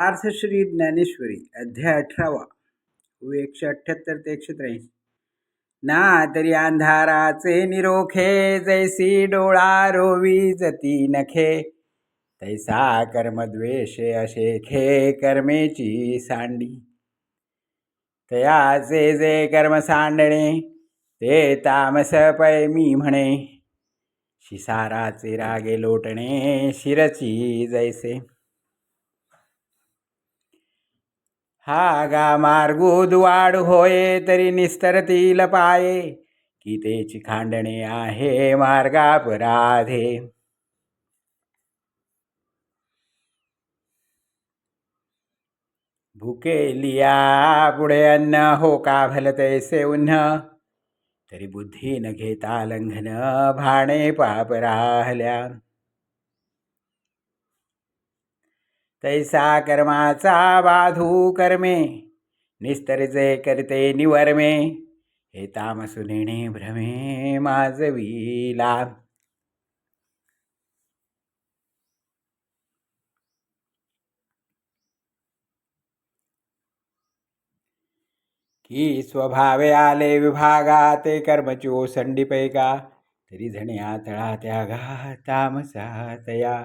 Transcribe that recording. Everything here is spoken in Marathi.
श्री ज्ञानेश्वरी अध्याय अठरावा. व एकशे अठ्ठ्याहत्तर ते एकशे त्र्याऐंशी. ना तरी अंधाराचे निरोखे जैसी डोळा रोवी जती नखे. तैसा कर्मद्वेषे असे खे कर्मेची सांडी. तयाचे जे कर्म सांडणे ते तामस पै मी म्हणे. शिसाराचे रागे लोटणे शिरची जैसे. हा गा मार्गूद वाढ होये तरी निस्तरतील पाये. की तेची खांडणे आहे मार्गापराधे. भुके लिया पुढे अन्न हो का भलतैसे उन्ह? तरी बुद्धी न घेता लंघन भाणे पाप राहल्या. तैसा कर्माचा बाधू कर्मे निस्तरजे करते निवर्मे हे तामसुनेणे भ्रमे माजविला. की स्वभावे आले विभागा ते कर्मचो संडीपैका तरी झण्या तळा त्यागा तामसा तया